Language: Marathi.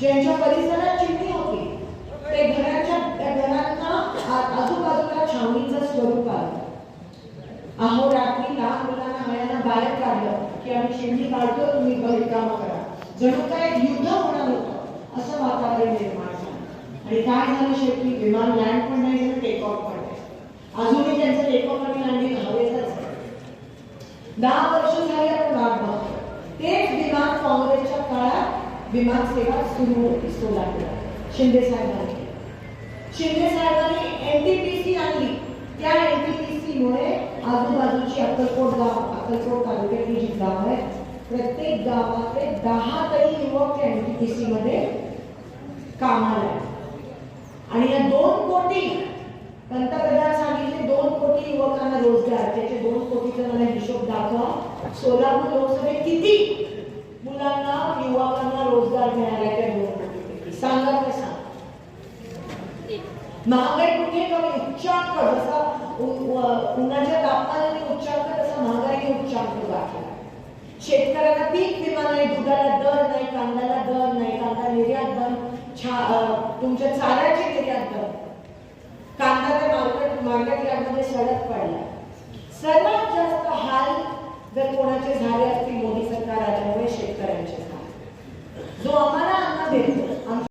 ज्यांच्या परिसरात चिमणी होती ते घराच्या घरांना आजूबाजूला छावणीचं स्वरूप आलं. अहो रात्री लहान मुलांना आयांना बाहेर काढलं की आम्ही शेंडी काढतो तुम्ही घरी काम करा. जणू काय युद्ध होणार होतं असं वातावरण निर्माण झालं. आणि काय झालं शेवटी? विमान लँड पण नाही झालं टेक ऑफ पण नाही. अजूनही त्यांचं टेक ऑफ आणि लँडिंग हवेतच दहा वर्ष झाली आपण वाट बघतो तेच विमान काँग्रेसच्या विमान सेवा सुरू होती सोलापूर. शिंदे साहेबांनी. शिंदे साहेबांनी एनटीपीसी आणली. त्या एनटीपीसी मुळे आजूबाजूची अक्कलकोट गाव अक्कलकोट तालुक्यातली जी गाव आहे प्रत्येक गावातले दहा तरी युवक त्या एनटीपीसी मध्ये कामाला आणि या दोन कोटी पंतप्रधान सांगितले दोन कोटी युवकांना रोजगार त्याचे दोन कोटीचा मला हिशोब दाखवा. सोलापूर लोकसभेत किती मुलांना युवकांना रोजगार मिळाला आहे त्या दोन कोटीपैकी सांगा कसा महागाई कुठे कमी? उच्चांक जसा उन्हाच्या तापमानाने उच्चांक तसा महागाई उच्चांक गाठला शेतकऱ्याला पीक विमा नाही दुधाला दर नाही कांद्याला दर नाही कांदा निर्यात दर छा अं, तुमच्या चाऱ्याची निर्यात दर. कांदा ते मार्केट मार्केट यार्डमध्ये सडक पडला. सर्वात जास्त हाल जर कोणाचे झाले असतील